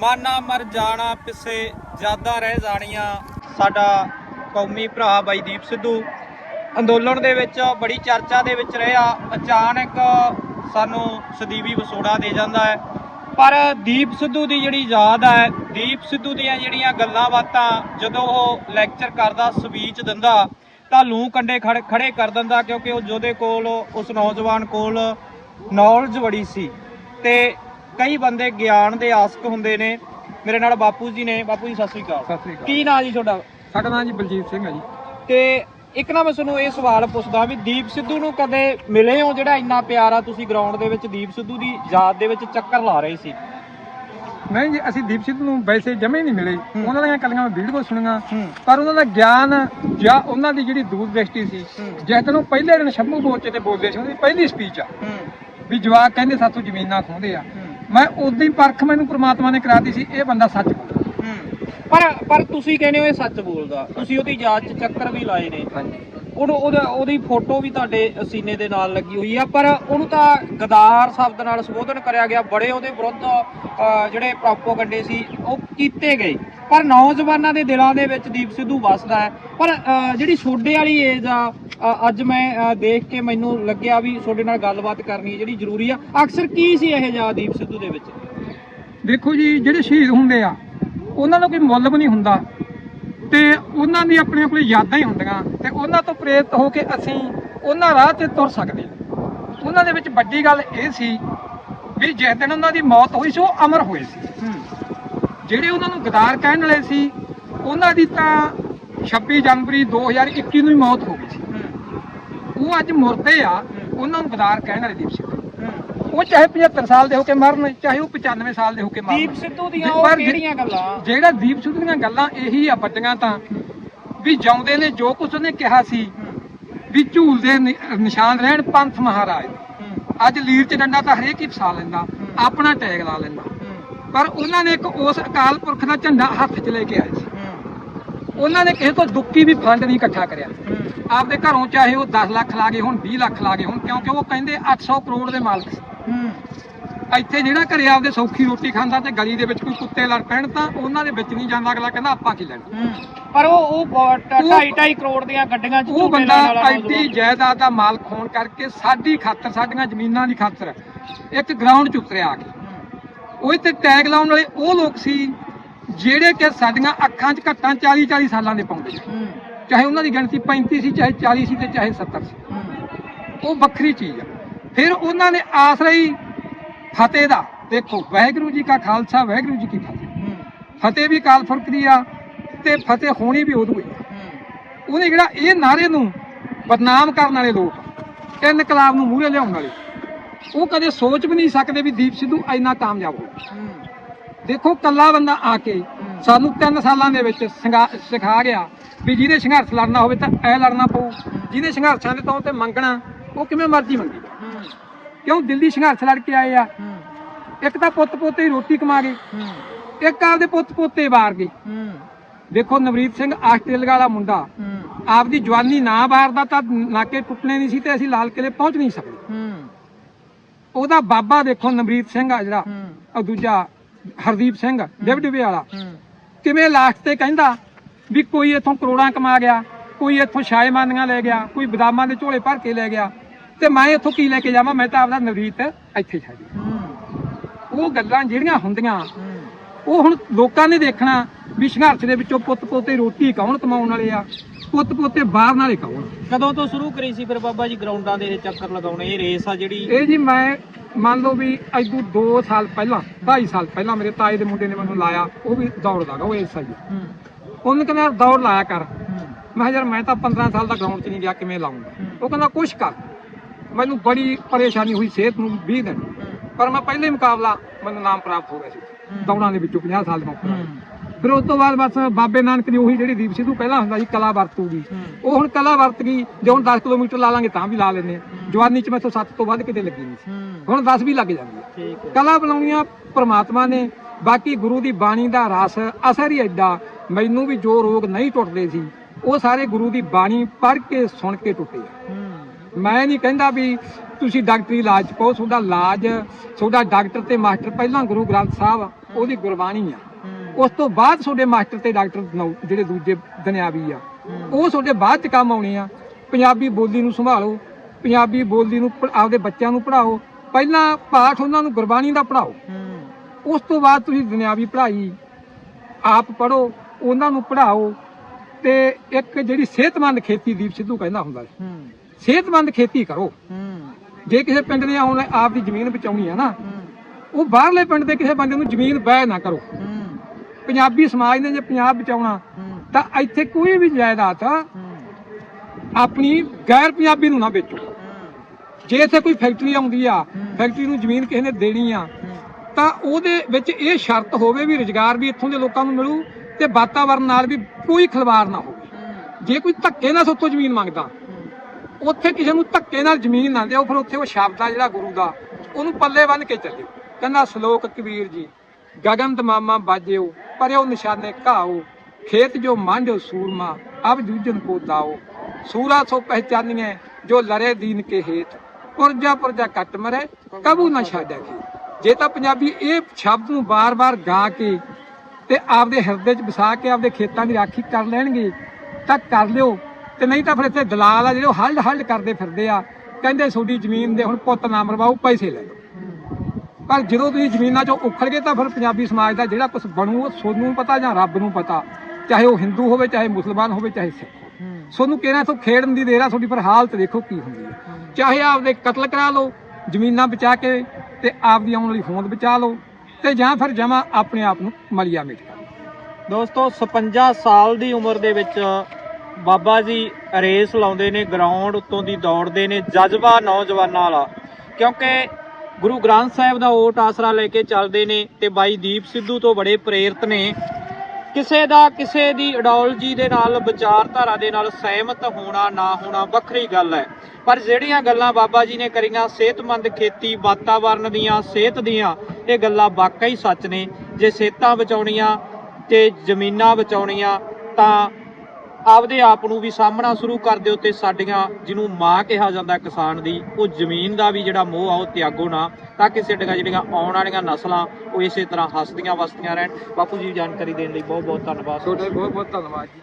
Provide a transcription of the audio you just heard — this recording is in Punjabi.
ਮਾਨਾ ਮਰ ਜਾਣਾ ਪਿੱਛੇ ਯਾਦਾਂ ਰਹਿ ਜਾਣੀਆਂ। ਸਾਡਾ ਕੌਮੀ ਭਰਾ ਬਾਈ ਦੀਪ ਸਿੱਧੂ ਅੰਦੋਲਨ ਦੇ ਵਿੱਚ ਬੜੀ ਚਰਚਾ ਦੇ ਵਿੱਚ ਰਿਹਾ। ਅਚਾਨਕ ਸਾਨੂੰ ਸਦੀਵੀ ਵਿਛੋੜਾ ਦੇ ਜਾਂਦਾ ਹੈ। ਪਰ ਦੀਪ ਸਿੱਧੂ ਦੀ ਜਿਹੜੀ ਯਾਦ ਹੈ, ਦੀਪ ਸਿੱਧੂ ਦੀਆਂ ਜਿਹੜੀਆਂ ਗੱਲਾਂ ਬਾਤਾਂ, ਜਦੋਂ ਉਹ ਲੈਕਚਰ ਕਰਦਾ ਸਪੀਚ ਦਿੰਦਾ, ਤਾਂ ਲੂ ਕੰਡੇ ਖੜ- ਖੜੇ ਕਰ ਦਿੰਦਾ, ਕਿਉਂਕਿ ਉਹ ਜਿਹਦੇ ਕੋਲ, ਉਸ ਨੌਜਵਾਨ ਕੋਲ ਨੌਲੇਜ ਬੜੀ ਸੀ। ਤੇ ਕਈ ਬੰਦੇ ਗਿਆਨ ਦੇ ਆਸਕ ਹੁੰਦੇ ਨੇ। ਮੇਰੇ ਨਾਲ ਬਾਪੂ ਜੀ ਨੇ। ਬਾਪੂ ਜੀ ਸਤਿ ਸ੍ਰੀ ਅਕਾਲ। ਸਤਿ ਸ੍ਰੀ ਅਕਾਲ। ਕੀ ਨਾਂ ਜੀ ਤੁਹਾਡਾ? ਸਾਡਾ ਨਾਮ ਜੀ ਬਲਜੀਤ ਸਿੰਘ ਹੈ ਜੀ। ਤੇ ਇੱਕ ਨਾ ਮੈਂ ਤੁਹਾਨੂੰ ਇਹ ਸਵਾਲ ਪੁੱਛਦਾ ਵੀ ਦੀਪ ਸਿੱਧੂ ਨੂੰ ਕਦੇ ਮਿਲੇ ਹੋ ਜਿਹੜਾ ਇੰਨਾ ਪਿਆਰਾ ਤੁਸੀਂ ਗਰਾਊਂਡ ਦੇ ਵਿੱਚ ਦੀਪ ਸਿੱਧੂ ਦੀ ਯਾਦ ਦੇ ਵਿੱਚ ਚੱਕਰ ਲਾ ਰਹੇ ਸੀ? ਨਹੀਂ ਜੀ ਅਸੀਂ ਦੀਪ ਸਿੱਧੂ ਨੂੰ ਵੈਸੇ ਜਮੇ ਨਹੀਂ ਮਿਲੇ। ਉਹਨਾਂ ਦੀਆਂ ਕੱਲੀਆਂ ਵੀਡੀਓ ਸੁਣੀਆਂ। ਹੂੰ। ਪਰ ਉਹਨਾਂ ਦਾ ਗਿਆਨ ਜਾਂ ਉਹਨਾਂ ਦੀ ਜਿਹੜੀ ਦੂਰਦ੍ਰਿਸ਼ਟੀ ਸੀ ਹੂੰ। ਜਿਸ ਦਿਨ ਉਹ ਪਹਿਲੇ ਦਿਨ ਸ਼ੰਭੂ ਮੋਰਚੇ ਤੇ ਬੋਲਦੇ ਸੀ ਉਹਦੀ ਪਹਿਲੀ ਸਪੀਚ ਆ। ਵੀ ਜਵਾਕ ਕਹਿੰਦੇ ਸਾਥੋਂ ਜ਼ਮੀਨਾਂ ਖੋਹਦੇ ਆ। ਮੈਂ ਉਦੋਂ ਹੀ ਪਰਖ ਮੈਨੂੰ ਪ੍ਰਮਾਤਮਾ ਨੇ ਕਰਾਤੀ ਸੀ ਇਹ ਬੰਦਾ ਸੱਚ ਬੋਲਦਾ। ਹੂੰ। ਪਰ ਪਰ ਤੁਸੀਂ ਕਹਿੰਦੇ ਹੋ ਇਹ ਸੱਚ ਬੋਲਦਾ। ਤੁਸੀਂ ਉਹਦੀ ਯਾਦ 'ਚ ਚੱਕਰ ਵੀ ਲਾਏ ਨੇ। ਹਾਂਜੀ। ਉਹਨੂੰ ਉਹਦਾ ਉਹਦੀ ਫੋਟੋ ਵੀ ਤੁਹਾਡੇ ਸੀਨੇ ਦੇ ਨਾਲ ਲੱਗੀ ਹੋਈ ਆ ਪਰ ਉਹਨੂੰ ਤਾਂ ਗਦਾਰ ਸ਼ਬਦ ਨਾਲ ਸੰਬੋਧਨ ਕਰਿਆ ਗਿਆ। ਬੜੇ ਉਹਦੇ ਵਿਰੁੱਧ ਅਹ, ਜਿਹੜੇ ਪ੍ਰੋਪੋਗੰਡੇ ਸੀ ਉਹ ਕੀਤੇ ਗਏ। ਪਰ ਨੌਜਵਾਨਾਂ ਦੇ ਦਿਲਾਂ ਦੇ ਵਿੱਚ ਦੀਪ ਸਿੱਧੂ ਵੱਸਦਾ ਹੈ। ਪਰ ਜਿਹੜੀ ਛੋਡੇ ਵਾਲੀ ਏਜ ਆ ਅੱਜ ਮੈਂ ਦੇਖ ਕੇ ਮੈਨੂੰ ਲੱਗਿਆ ਵੀ ਤੁਹਾਡੇ ਨਾਲ ਗੱਲਬਾਤ ਕਰਨੀ ਹੈ ਜਿਹੜੀ ਜ਼ਰੂਰੀ ਆ। ਅਕਸਰ ਕੀ ਸੀ ਇਹ ਜਾ ਦੀਪ ਸਿੱਧੂ ਦੇ ਵਿੱਚ? ਦੇਖੋ ਜੀ ਜਿਹੜੇ ਸ਼ਹੀਦ ਹੁੰਦੇ ਆ ਉਹਨਾਂ ਦਾ ਕੋਈ ਮੁੱਲ ਵੀ ਨਹੀਂ ਹੁੰਦਾ। ਤੇ ਉਹਨਾਂ ਦੀ ਆਪਣੇ ਆਪਣੇ ਯਾਦਾਂ ਹੀ ਹੁੰਦੀਆਂ ਤੇ ਉਹਨਾਂ ਤੋਂ ਪ੍ਰੇਰਿਤ ਹੋ ਕੇ ਅਸੀਂ ਉਹਨਾਂ ਰਾਹ ਤੇ ਤੁਰ ਸਕਦੇ ਹਾਂ। ਉਹਨਾਂ ਦੇ ਵਿੱਚ ਵੱਡੀ ਗੱਲ ਇਹ ਸੀ ਵੀ ਜਿਸ ਦਿਨ ਉਹਨਾਂ ਦੀ ਮੌਤ ਹੋਈ ਸੀ ਉਹ ਅਮਰ ਹੋਏ ਸੀ। ਜਿਹੜੇ ਉਹਨਾਂ ਨੂੰ ਗਦਾਰ ਕਹਿਣ ਵਾਲੇ ਸੀ ਉਹਨਾਂ ਦੀ ਤਾਂ 26 ਜਨਵਰੀ 2021 ਨੂੰ ਹੀ ਮੌਤ ਹੋ ਗਈ ਸੀ। ਉਹ ਅੱਜ ਮੁਰਦੇ ਆ ਉਹਨਾਂ ਨੂੰ ਗਦਾਰ ਕਹਿਣ ਵਾਲੇ ਦੀਪ ਸਿੰਘ ਉਹ ਚਾਹੇ 75 ਸਾਲ ਦੇ ਹੋ ਕੇ ਮਰਨ ਚਾਹੇ ਉਹ 95 ਸਾਲ ਦੇ ਹੋ ਕੇ ਮਰਨ। ਦੀਪ ਸਿੱਧੂ ਦੀਆਂ ਉਹ ਕਿਹੜੀਆਂ ਗੱਲਾਂ? ਜਿਹੜਾ ਦੀਪ ਸਿੱਧੂ ਦੀਆਂ ਗੱਲਾਂ ਇਹੀ ਆ ਵੱਡੀਆਂ ਤਾਂ ਵੀ ਜਾਉਂਦੇ ਨੇ ਜੋ ਕੁਝ ਉਹਨੇ ਕਿਹਾ ਸੀ ਵੀ ਝੂਲ ਦੇ ਨਿਸ਼ਾਨ ਰਹਿਣ ਪੰਥ ਮਹਾਰਾਜ। ਅੱਜ ਲੀਰ ਚ ਡੰਡਾ ਤਾਂ ਹਰੇਕ ਹੀ ਫਸਾ ਲੈਂਦਾ ਆਪਣਾ ਟੈਗ ਲਾ ਲੈਂਦਾ। ਪਰ ਉਹਨਾਂ ਨੇ ਇੱਕ ਉਸ ਅਕਾਲ ਪੁਰਖ ਦਾ ਝੰਡਾ ਹੱਥ 'ਚ ਲੈ ਕੇ ਆਏ ਸੀ। ਉਹਨਾਂ ਨੇ ਕਿਸੇ ਤੋਂ ਦੁੱਕੀ ਵੀ ਫੰਡ ਨਹੀਂ ਇਕੱਠਾ ਕਰਿਆ। ਆਪਦੇ ਘਰੋਂ ਚਾਹੇ ਉਹ 10 ਲੱਖ ਲਾ ਗਏ ਹੁਣ 20 ਲੱਖ ਲਾ ਗਏ ਹੁਣ ਕਿਉਂਕਿ ਉਹ ਕਹਿੰਦੇ 800 ਕਰੋੜ ਦੇ ਮਾਲਕ ਸੀ। ਇੱਥੇ ਜਿਹੜਾ ਘਰੇ ਆਪਦੇ ਸੌਖੀ ਰੋਟੀ ਖਾਂਦਾ ਤੇ ਗਲੀ ਦੇ ਵਿੱਚ ਕੋਈ ਕੁੱਤੇ ਲੜ ਪੈਣ ਤਾਂ ਉਹਨਾਂ ਦੇ ਵਿੱਚ ਨਹੀਂ ਜਾਂਦਾ ਅਗਲਾ ਕਹਿੰਦਾ ਆਪਾਂ ਕੀ ਲੈਣਾ। ਪਰ ਉਹ ਉਹ 2.5 2.5 ਕਰੋੜ ਦੀਆਂ ਗੱਡੀਆਂ ਚ ਉਹ ਬੰਦਾ ਐਡੀ। ਜਾਇਦਾਦ ਦਾ ਮਾਲਕ ਹੋਣ ਕਰਕੇ ਸਾਡੀ ਖਾਤਰ ਸਾਡੀਆਂ ਜ਼ਮੀਨਾਂ ਦੀ ਖਾਤਰ ਇੱਕ ਗਰਾਊਂਡ 'ਚ ਉਤਰਿਆ ਆ ਕੇ। ਉਹ ਇੱਥੇ ਟੈਗ ਲਾਉਣ ਵਾਲੇ ਉਹ ਲੋਕ ਸੀ ਜਿਹੜੇ ਕਿ ਸਾਡੀਆਂ ਅੱਖਾਂ 'ਚ ਘੱਟਾਂ 40 40 ਸਾਲਾਂ ਦੇ ਪਾਉਂਦੇ ਚਾਹੇ ਉਹਨਾਂ ਦੀ ਗਿਣਤੀ 35 ਸੀ ਚਾਹੇ 40 ਸੀ ਤੇ ਚਾਹੇ 70 ਸੀ। ਉਹ ਵੱਖਰੀ ਚੀਜ਼ ਆ। ਫਿਰ ਉਹਨਾਂ ਨੇ ਆਸ ਰਹੀ ਫਤਿਹ ਦਾ ਦੇਖੋ ਵਾਹਿਗੁਰੂ ਜੀ ਕਾ ਖਾਲਸਾ ਵਾਹਿਗੁਰੂ ਜੀ ਕੀ ਫਤਿਹ। ਫਤਿਹ ਵੀ ਕਾਲ ਪੁਰਖ ਦੀ ਆ ਤੇ ਫਤਿਹ ਹੋਣੀ ਵੀ ਉਦੋਂ ਹੀ ਉਹਨੇ ਜਿਹੜਾ ਇਹ ਨਾਰੇ ਨੂੰ ਬਦਨਾਮ ਕਰਨ ਵਾਲੇ ਲੋਕ ਇਨਕਲਾਬ ਨੂੰ ਮੂਹਰੇ ਲਿਆਉਣ ਵਾਲੇ। ਉਹ ਕਦੇ ਸੋਚ ਵੀ ਨਹੀਂ ਸਕਦੇ ਵੀ ਦੀਪ ਸਿੱਧੂ ਇੰਨਾ ਕਾਮਯਾਬ ਹੋ ਦੇਖੋ ਕੱਲਾ ਬੰਦਾ ਆ ਕੇ ਸਾਨੂੰ 3 ਸਾਲਾਂ ਦੇ ਵਿੱਚ ਸਿੰਗਾ- ਸਿਖਾ ਗਿਆ ਵੀ ਜਿਹਦੇ ਸੰਘਰਸ਼ ਲੜਨਾ ਹੋਵੇ ਤਾਂ ਐ ਲੜਨਾ ਪਊ। ਜਿਹਦੇ ਸੰਘਰਸ਼ਾਂ ਦੇ ਤੌਰ ਤੇ ਮੰਗਣਾ, ਉਹ ਕਿਵੇਂ ਮਰਜ਼ੀ ਮੰਗੀ। ਕਿਉਂ ਦਿੱਲੀ ਸੰਘਰਸ਼ ਲੜ ਕੇ ਆਏ ਆ? ਇੱਕ ਤਾਂ ਪੁੱਤ ਪੋਤੇ ਹੀ ਰੋਟੀ ਕਮਾ ਗਏ। ਇੱਕ ਆਪਦੇ ਪੁੱਤ ਪੋਤੇ ਵਾਰ ਗਏ। ਦੇਖੋ ਨਵਰੀਤ ਸਿੰਘ ਆਸਟ੍ਰੇਲੀਆ ਵਾਲਾ ਮੁੰਡਾ, ਆਪਦੀ ਜਵਾਨੀ ਨਾ ਵਾਰਦਾ ਤਾਂ ਨਾਕੇ ਟੁੱਟਣੇ ਨਹੀਂ ਸੀ ਤੇ ਅਸੀਂ ਲਾਲ ਕਿਲੇ ਪਹੁੰਚ ਨਹੀਂ ਸਕਦੇ। ਉਹਦਾ ਬਾਬਾ ਦੇਖੋ ਨਵਰੀਤ ਸਿੰਘ ਆ ਜਿਹੜਾ ਉਹ ਦੂਜਾ ਹਰਦੀਪ ਸਿੰਘ ਡਿਵਡਿਵੇ ਵਾਲਾ ਕਿਵੇਂ ਲਾਸਟ ਤੇ ਕਹਿੰਦਾ ਵੀ ਕੋਈ ਇੱਥੋਂ ਕਰੋੜਾਂ ਕਮਾ ਗਿਆ ਕੋਈ ਇੱਥੋਂ ਸ਼ਾਇਮਾਨੀਆਂ ਲੈ ਗਿਆ ਕੋਈ ਬਦਾਮਾਂ ਦੇ ਝੋਲੇ ਭਰ ਕੇ ਲੈ ਗਿਆ ਤੇ ਮੈਂ ਇੱਥੋਂ ਕੀ ਲੈ ਕੇ ਜਾਵਾਂ? ਮੈਂ ਤਾਂ ਆਪਦਾ ਨਵਰੀਤ ਇੱਥੇ ਛੱਡ ਉਹ ਗੱਲਾਂ ਜਿਹੜੀਆਂ ਹੁੰਦੀਆਂ ਉਹ ਹੁਣ ਲੋਕਾਂ ਨੇ ਦੇਖਣਾ ਵੀ ਸੰਘਰਸ਼ ਦੇ ਵਿੱਚੋਂ ਪੁੱਤ ਪੋਤੇ ਰੋਟੀ ਕੌਣ ਕਮਾਉਣ ਵਾਲੇ ਆ? ਪੁੱਤ ਪੋਤੇ ਬਾਹਰ ਵਾਲੇ ਕੌਣ? ਕਦੋਂ ਤੋਂ ਸ਼ੁਰੂ ਕਰੀ ਸੀ ਫਿਰ ਬਾਬਾ ਜੀ ਗਰਾਊਂਡਾਂ ਦੇ ਚੱਕਰ ਲਗਾਉਣੇ ਇਹ ਰੇਸ ਆ ਜਿਹੜੀ? ਇਹ ਜੀ ਮੈਂ ਮੰਨ ਲਓ ਵੀ ਅਜੂ 2 ਸਾਲ ਪਹਿਲਾਂ 2.5 ਸਾਲ ਪਹਿਲਾਂ ਮੇਰੇ ਤਾਏ ਦੇ ਮੁੰਡੇ ਨੇ ਮੈਨੂੰ ਲਾਇਆ ਉਹ ਵੀ ਦੌੜਦਾ ਗਾ ਉਹ ਐਸਾ ਹੀ। ਉਹਨੇ ਕਹਿੰਦਾ ਦੌੜ ਲਾਇਆ ਕਰ। ਮੈਂ ਯਾਰ ਮੈਂ ਤਾਂ 15 ਸਾਲ ਦਾ ਗਰਾਊਂਡ 'ਚ ਨਹੀਂ ਗਿਆ ਕਿਵੇਂ ਲਾਉਂਗਾ। ਉਹ ਕਹਿੰਦਾ ਕੁਛ ਕਰ। ਮੈਨੂੰ ਬੜੀ ਪਰੇਸ਼ਾਨੀ ਹੋਈ ਸਿਹਤ ਨੂੰ 20 ਦਿਨ। ਪਰ ਮੈਂ ਪਹਿਲੇ ਮੁਕਾਬਲਾ ਮੈਨੂੰ ਨਾਮ ਪ੍ਰਾਪਤ ਹੋ ਗਿਆ ਸੀ। ਦੌੜਾਂ ਦੇ ਵਿੱਚੋਂ 50 ਸਾਲ ਦੇ ਮੌਕੇ ਹੂੰ, ਫਿਰ ਉਸ ਤੋਂ ਬਾਅਦ ਬਸ ਬਾਬੇ ਨਾਨਕ ਦੀ ਉਹੀ ਜਿਹੜੀ ਦੀਪ ਸਿੱਧੂ ਪਹਿਲਾਂ ਹੁੰਦਾ ਸੀ ਕਲਾ ਵਰਤੂਗੀ। ਉਹ ਹੁਣ ਕਲਾ ਵਰਤ ਗਈ ਜੇ ਹੁਣ 10 ਕਿਲੋਮੀਟਰ ਲਾ ਲਾਂਗੇ ਤਾਂ ਵੀ ਲਾ ਲੈਨੇ ਜਵਾਨੀ 'ਚ ਮੈਥੋਂ 7 ਤੋਂ ਵੱਧ ਕਿਤੇ ਲੱਗੀ ਨਹੀਂ ਸੀ। ਹੁਣ 10 ਵੀ ਲੱਗ ਜਾਂਦੀ ਹੈ। ਕਲਾ ਬਣਾਉਣੀਆਂ ਪ੍ਰਮਾਤਮਾ ਨੇ ਬਾਕੀ ਗੁਰੂ ਦੀ ਬਾਣੀ ਦਾ ਰਸ ਅਸਰ ਹੀ ਐਡਾ ਮੈਨੂੰ ਵੀ ਜੋ ਰੋਗ ਨਹੀਂ ਟੁੱਟਦੇ ਸੀ ਉਹ ਸਾਰੇ ਗੁਰੂ ਦੀ ਬਾਣੀ ਪੜ੍ਹ ਕੇ ਸੁਣ ਕੇ ਟੁੱਟੇ ਮੈਂ ਨਹੀਂ ਕਹਿੰਦਾ ਵੀ ਤੁਸੀਂ ਡਾਕਟਰੀ ਇਲਾਜ ਪਾਓ ਤੁਹਾਡਾ ਇਲਾਜ ਤੁਹਾਡਾ ਡਾਕਟਰ ਤੇ ਮਾਸਟਰ ਪਹਿਲਾਂ ਗੁਰੂ ਗ੍ਰੰਥ ਸਾਹਿਬ ਉਹਦੀ ਗੁਰਬਾਣੀ ਆ। ਉਸ ਤੋਂ ਬਾਅਦ ਤੁਹਾਡੇ ਮਾਸਟਰ ਤੇ ਡਾਕਟਰ ਜਿਹੜੇ ਦੂਜੇ ਦੁਨਿਆਵੀ ਆ। ਉਹ ਤੁਹਾਡੇ ਬਾਅਦ ਚ ਕੰਮ ਆਉਣੇ ਆ। ਪੰਜਾਬੀ ਬੋਲੀ ਨੂੰ ਸੰਭਾਲੋ ਪੰਜਾਬੀ ਬੋਲੀ ਨੂੰ ਆਪਦੇ ਬੱਚਿਆਂ ਨੂੰ ਪੜ੍ਹਾਓ। ਪਹਿਲਾਂ ਪਾਠ ਉਹਨਾਂ ਨੂੰ ਗੁਰਬਾਣੀ ਦਾ ਪੜ੍ਹਾਓ। ਹੂੰ। ਉਸ ਤੋਂ ਬਾਅਦ ਤੁਸੀਂ ਦੁਨਿਆਵੀ ਪੜ੍ਹਾਈ ਆਪ ਪੜ੍ਹੋ ਉਹਨਾਂ ਨੂੰ ਪੜ੍ਹਾਓ। ਤੇ ਇੱਕ ਜਿਹੜੀ ਸਿਹਤਮੰਦ ਖੇਤੀ ਦੀਪ ਸਿੱਧੂ ਕਹਿੰਦਾ ਹੁੰਦਾ ਸੀ ਸਿਹਤਮੰਦ ਖੇਤੀ ਕਰੋ। ਜੇ ਕਿਸੇ ਪਿੰਡ ਨੇ ਹੁਣ ਆਪ ਦੀ ਜ਼ਮੀਨ ਬਚਾਉਣੀ ਹੈ ਨਾ ਉਹ ਬਾਹਰਲੇ ਪਿੰਡ ਦੇ ਕਿਸੇ ਬੰਦੇ ਨੂੰ ਜ਼ਮੀਨ ਬਹਿ ਨਾ ਕਰੋ। ਪੰਜਾਬੀ ਸਮਾਜ ਨੇ ਜੇ ਪੰਜਾਬ ਬਚਾਉਣਾ, ਤਾਂ ਇੱਥੇ ਕੋਈ ਵੀ ਜਾਇਦਾਦ ਆਪਣੀ ਗੈਰ ਪੰਜਾਬੀ ਨੂੰ ਨਾ ਵੇਚੋ। ਜੇ ਇੱਥੇ ਕੋਈ ਫੈਕਟਰੀ ਆਉਂਦੀ ਆ, ਫੈਕਟਰੀ ਨੂੰ ਜ਼ਮੀਨ ਕਿਸੇ ਨੇ ਦੇਣੀ ਆ, ਤਾਂ ਉਹਦੇ ਵਿੱਚ ਇਹ ਸ਼ਰਤ ਹੋਵੇ ਵੀ ਰੁਜ਼ਗਾਰ ਵੀ ਇੱਥੋਂ ਦੇ ਲੋਕਾਂ ਨੂੰ ਮਿਲੂ ਤੇ ਵਾਤਾਵਰਣ ਨਾਲ ਵੀ ਕੋਈ ਖਿਲਵਾੜ ਨਾ ਹੋਵੇ। ਜੇ ਕੋਈ ਧੱਕੇ ਨਾਲ ਸੋਤੋਂ ਜ਼ਮੀਨ ਮੰਗਦਾ, ਉੱਥੇ ਕਿਸੇ ਨੂੰ ਧੱਕੇ ਨਾਲ ਜ਼ਮੀਨ ਨਾ ਦਿਓ, ਫਿਰ ਉੱਥੇ ਉਹ ਸ਼ਬਦ ਆ ਜਿਹੜਾ ਗੁਰੂ ਦਾ, ਉਹਨੂੰ ਪੱਲੇ ਬੰਨ ਕੇ ਚੱਲਿਓ ਕਹਿੰਦਾ ਸ਼ਲੋਕ ਕਬੀਰ ਜੀ ਗਗਨ ਤਮਾਮਾ ਬਾਜਿਓ, ਪਰਿਓ ਨਿਸ਼ਾਨੇ ਘਾਓ, ਖੇਤ ਜੋ ਮਾਂਡਿਓ ਸੂਰਮਾ, ਅਬ ਜੂਜਨ ਕੋ ਦਾਓ। ਸੂਰਾ ਸੋ ਪਹਿਚਾਨੀਏ ਜੋ ਲਰੇ ਦੀਨ ਕੇ ਹੇਤ। ਪੁਰਜਾ ਪੁਰਜਾ ਕੱਟ ਮਰੇ, ਕਬੂ ਨਾ ਛਾੜਿਆ ਕੀ। ਜੇ ਤਾਂ ਪੰਜਾਬੀ ਇਹ ਸ਼ਬਦ ਨੂੰ ਬਾਰ-ਬਾਰ ਗਾ ਕੇ ਤੇ ਆਪਦੇ ਹਿਰਦੇ 'ਚ ਵਸਾ ਕੇ ਆਪਦੇ ਖੇਤਾਂ ਦੀ ਰਾਖੀ ਕਰ ਲੈਣਗੇ, ਤਾਂ ਕਰ ਲਿਓ। ਤੇ ਨਹੀਂ ਤਾਂ ਫਿਰ ਇੱਥੇ ਦਲਾਲ ਆ ਜਿਹੜੇ ਉਹ ਹਲਡ ਹਲਡ ਕਰਦੇ ਫਿਰਦੇ ਆ। ਕਹਿੰਦੇ ਤੁਹਾਡੀ ਜ਼ਮੀਨ ਦੇ ਹੁਣ ਪੁੱਤ ਨਾ ਮਰਵਾਓ, ਪੈਸੇ ਲੈ ਲਓ। ਪਰ ਜਦੋਂ ਤੁਸੀਂ ਜ਼ਮੀਨਾਂ 'ਚੋਂ ਉਖੜ ਗਏ ਤਾਂ ਫਿਰ ਪੰਜਾਬੀ ਸਮਾਜ ਦਾ ਜਿਹੜਾ ਕੁਝ ਬਣੂ ਉਹ ਤੁਹਾਨੂੰ ਪਤਾ ਜਾਂ ਰੱਬ ਨੂੰ ਪਤਾ। ਚਾਹੇ ਉਹ ਹਿੰਦੂ ਹੋਵੇ ਚਾਹੇ ਮੁਸਲਮਾਨ ਹੋਵੇ ਚਾਹੇ ਸਿੱਖ ਤੁਹਾਨੂੰ ਕਿਹਨਾਂ ਤੋਂ ਖੇਡਣ ਦੀ ਦੇਰ ਆ ਤੁਹਾਡੀ ਪਰ ਹਾਲਤ ਦੇਖੋ ਕੀ ਹੁੰਦੀ ਹੈ। ਚਾਹੇ ਆਪਦੇ ਕਤਲ ਕਰਾ ਲਓ ਜ਼ਮੀਨਾਂ ਬਚਾ ਕੇ ਤੇ ਆਪਦੀ ਆਉਣ ਵਾਲੀ ਹੋਂਦ ਬਚਾ ਲਓ ਤੇ ਜਾਂ ਫਿਰ ਜਮਾ ਆਪਣੇ ਆਪ ਨੂੰ ਮਲੀਆ ਮਿਟ ਕਰ। ਦੋਸਤੋ 56 ਸਾਲ ਦੀ ਉਮਰ ਦੇ ਵਿੱਚ ਬਾਬਾ ਜੀ ਰੇਸ ਲਾਉਂਦੇ ਨੇ ਗਰਾਊਂਡ ਉੱਤੋਂ ਦੀ ਦੌੜਦੇ ਨੇ ਜਜ਼ਬਾ ਨੌਜਵਾਨਾਂ ਵਾਲਾ। ਕਿਉਂਕਿ ਗੁਰੂ ਗ੍ਰੰਥ ਸਾਹਿਬ ਦਾ ਓਟ ਆਸਰਾ ਲੈ ਕੇ ਚੱਲਦੇ ਨੇ ਤੇ ਬਾਈ ਦੀਪ ਸਿੱਧੂ ਤੋਂ ਬੜੇ ਪ੍ਰੇਰਿਤ ਨੇ। ਕਿਸੇ ਦਾ ਕਿਸੇ ਦੀ ਆਈਡੀਓਲੋਜੀ ਦੇ ਨਾਲ, ਵਿਚਾਰਧਾਰਾ ਦੇ ਨਾਲ ਸਹਿਮਤ ਹੋਣਾ ਨਾ ਹੋਣਾ ਵੱਖਰੀ ਗੱਲ ਹੈ। ਪਰ ਜਿਹੜੀਆਂ ਗੱਲਾਂ ਬਾਬਾ ਜੀ ਨੇ ਕਰੀਆਂ, ਸਿਹਤਮੰਦ ਖੇਤੀ ਵਾਤਾਵਰਣ ਦੀਆਂ, ਸਿਹਤ ਦੀਆਂ, ਇਹ ਗੱਲਾਂ ਵਾਕਈ ਸੱਚ ਨੇ। ਜੇ ਸਿਹਤਾਂ ਬਚਾਉਣੀਆਂ ਤੇ ਜ਼ਮੀਨਾਂ ਬਚਾਉਣੀਆਂ, ਤਾਂ ਆਪਦੇ ਆਪ ਨੂੰ ਵੀ ਸਾਹਮਣਾ ਸ਼ੁਰੂ ਕਰ ਦਿਓ ਤੇ ਸਾਡੀਆਂ, ਜਿਹਨੂੰ ਮਾਂ ਕਿਹਾ ਜਾਂਦਾ ਕਿਸਾਨ ਦੀ, ਉਹ ਜ਼ਮੀਨ ਦਾ ਵੀ ਜਿਹੜਾ ਮੋਹ ਆ, ਉਹ ਤਿਆਗੋ ਨਾ, ਤਾਂ ਕਿ ਸਾਡੀਆਂ ਜਿਹੜੀਆਂ ਆਉਣ ਵਾਲੀਆਂ ਨਸਲਾਂ, ਉਹ ਇਸੇ ਤਰ੍ਹਾਂ ਹੱਸਦੀਆਂ ਵਸਦੀਆਂ ਰਹਿਣ। ਬਾਪੂ ਜੀ, ਜਾਣਕਾਰੀ ਦੇਣ ਲਈ ਬਹੁਤ ਬਹੁਤ ਧੰਨਵਾਦ। ਤੁਹਾਡਾ ਬਹੁਤ ਬਹੁਤ ਧੰਨਵਾਦ ਜੀ